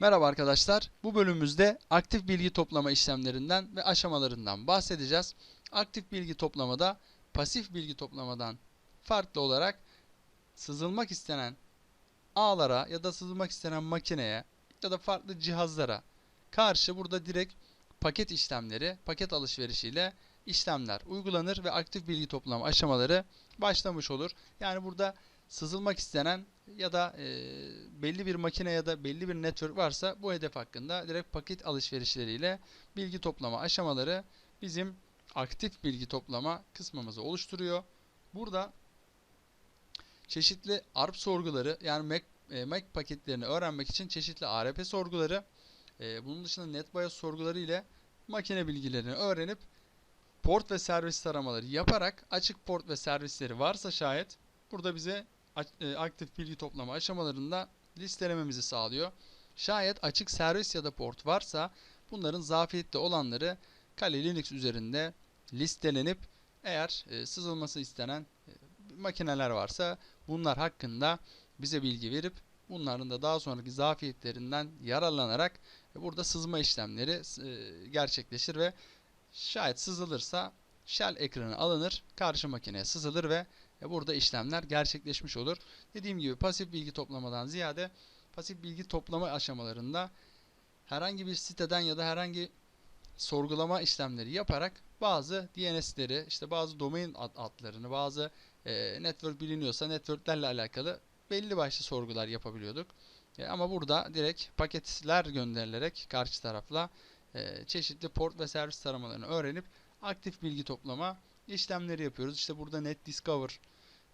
Merhaba arkadaşlar. Bu bölümümüzde aktif bilgi toplama işlemlerinden ve aşamalarından bahsedeceğiz. Aktif bilgi toplamada pasif bilgi toplamadan farklı olarak sızılmak istenen ağlara ya da sızılmak istenen makineye ya da farklı cihazlara karşı burada direkt paket işlemleri, paket alışverişiyle işlemler uygulanır ve aktif bilgi toplama aşamaları başlamış olur. Yani burada sızılmak istenen ya da e, belli bir makine ya da belli bir network varsa bu hedef hakkında direkt paket alışverişleriyle bilgi toplama aşamaları bizim aktif bilgi toplama kısmımızı oluşturuyor. Burada çeşitli ARP sorguları yani Mac, e, Mac paketlerini öğrenmek için çeşitli ARP sorguları e, bunun dışında NetBIOS sorguları ile makine bilgilerini öğrenip port ve servis taramaları yaparak açık port ve servisleri varsa şayet burada bize e, aktif bilgi toplama aşamalarında listelememizi sağlıyor. Şayet açık servis ya da port varsa bunların zafiyette olanları Kali Linux üzerinde listelenip eğer e, sızılması istenen e, makineler varsa bunlar hakkında bize bilgi verip bunların da daha sonraki zafiyetlerinden yararlanarak burada sızma işlemleri gerçekleşir ve şayet sızılırsa shell ekranı alınır, karşı makineye sızılır ve e, burada işlemler gerçekleşmiş olur. Dediğim gibi pasif bilgi toplamadan ziyade pasif bilgi toplama aşamalarında herhangi bir siteden ya da herhangi sorgulama işlemleri yaparak bazı DNS'leri, işte bazı domain adlarını, bazı e, network biliniyorsa networklerle alakalı belli başlı sorgular yapabiliyorduk. E, ama burada direkt paketler gönderilerek karşı tarafla e, çeşitli port ve servis taramalarını öğrenip aktif bilgi toplama işlemleri yapıyoruz. İşte burada Net Discover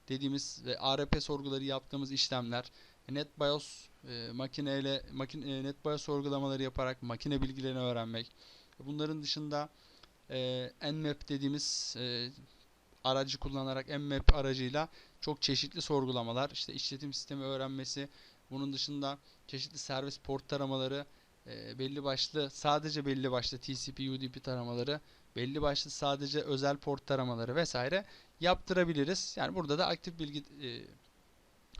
dediğimiz ve ARP sorguları yaptığımız işlemler, NetBIOS e, makineyle makine e, NetBIOS sorgulamaları yaparak makine bilgilerini öğrenmek. Bunların dışında e, Nmap dediğimiz e, aracı kullanarak Nmap aracıyla çok çeşitli sorgulamalar, işte işletim sistemi öğrenmesi, bunun dışında çeşitli servis port taramaları, e, belli başlı sadece belli başlı TCP UDP taramaları, belli başlı sadece özel port taramaları vesaire yaptırabiliriz. Yani burada da aktif bilgi e,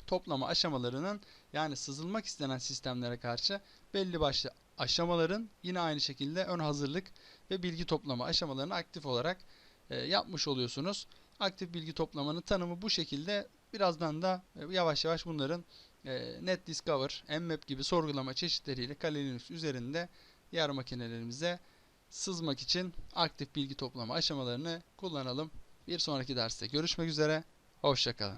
toplama aşamalarının yani sızılmak istenen sistemlere karşı belli başlı aşamaların yine aynı şekilde ön hazırlık ve bilgi toplama aşamalarını aktif olarak e, yapmış oluyorsunuz. Aktif bilgi toplamanın tanımı bu şekilde. Birazdan da e, yavaş yavaş bunların e, NetDiscover, Mmap gibi sorgulama çeşitleriyle Kali Linux üzerinde diğer makinelerimize sızmak için aktif bilgi toplama aşamalarını kullanalım. Bir sonraki derste görüşmek üzere. Hoşçakalın.